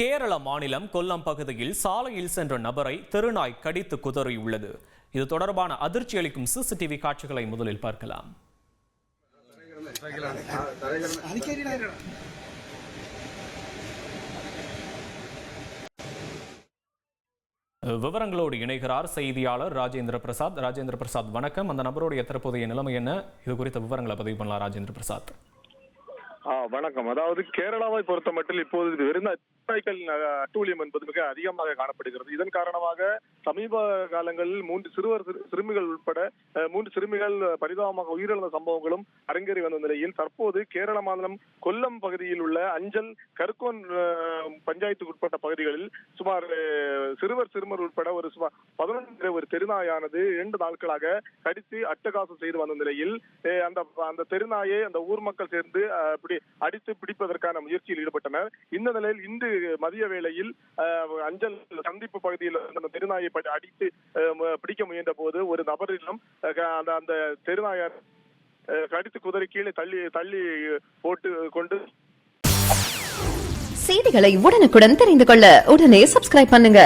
கேரள மாநிலம் கொல்லம் பகுதியில் சாலையில் சென்ற நபரை தெருநாய் கடித்து குதறியுள்ளது. இது தொடர்பான அதிர்ச்சி அளிக்கும் சிசிடிவி காட்சிகளை முதலில் பார்க்கலாம். விவரங்களோடு இணைகிறார் செய்தியாளர் ராஜேந்திர பிரசாத். ராஜேந்திர பிரசாத் வணக்கம். அந்த நபருடைய தற்போதைய நிலைமை என்ன? இது குறித்த விவரங்களை பதிவு பண்ணலாம் ராஜேந்திர பிரசாத். வணக்கம். அதாவது கேரளாவை பொறுத்த மட்டில் இப்போது இருந்த அட்டூழியம் என்பது மிக அதிகமாக காணப்படுகிறது. இதன் காரணமாக சமீப காலங்களில் மூன்று சிறுவர் சிறு- சிறுமிகள் உட்பட மூன்று சிறுமிகள் பரிதாபமாக உயிரிழந்த சம்பவங்களும் அரங்கேறி வந்த நிலையில் தற்போது கேரள மாநிலம் கொல்லம் பகுதியில் உள்ள அஞ்சல் கருக்கோன் பஞ்சாயத்துக்கு உட்பட்ட பகுதிகளில் சுமார் சிறுவர் சிறுமர் உட்பட ஒரு சுமார் பதினொன்று ஒரு தெருநாயானது இரண்டு நாட்களாக கடித்து அட்டகாசம் செய்து வந்த நிலையில் அந்த அந்த தெருநாயை அந்த ஊர் மக்கள் சேர்ந்து அப்படி அடித்து பிடிப்பதற்கான முயற்சியில் ஈடுபட்டனர். இந்த நிலையில் இன்று மதிய வேளையில் அஞ்சல் சந்திப்பு பகுதியில் அந்த தெருநாயை அடித்து பிடிக்க முயன்ற போது ஒரு நபரிடம் அந்த அந்த தெருநாயர் கடித்து குதிரை கீழே தள்ளி தள்ளி போட்டு கொண்டு செய்திகளை உடனுக்குடன் தெரிந்து கொள்ள உடனே சப்ஸ்கிரைப் பண்ணுங்க.